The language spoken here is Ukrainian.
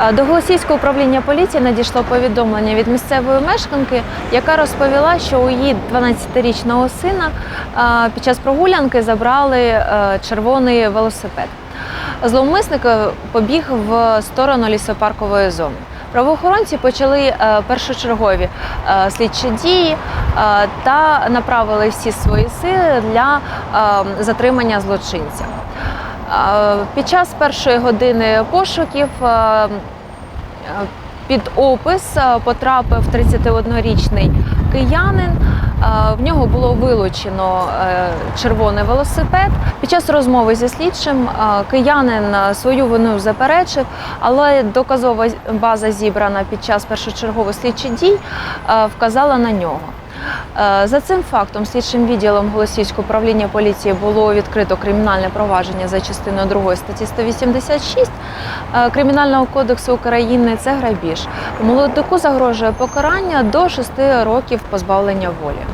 Е, До Голосійського управління поліції надійшло повідомлення від місцевої мешканки, яка розповіла, що у її 12-річного сина е, під час прогулянки забрали е, червоний велосипед. Зловмисник побіг в сторону лісопаркової зони. Правоохоронці почали першочергові слідчі дії та направили всі свої сили для затримання злочинця. Під час першої години пошуків під опис потрапив 31-річний киянин. В нього було вилучено е, червоний велосипед. Під час розмови зі слідчим киянин свою вину заперечив, але доказова база зібрана під час першочергових слідчих дій вказала на нього. Е, За цим фактом слідчим відділом Голосівського управління поліції було відкрито кримінальне провадження за частиною 2 статті 186 е, Кримінального кодексу України. Це грабіж. Молодику загрожує покарання до 6 років позбавлення волі.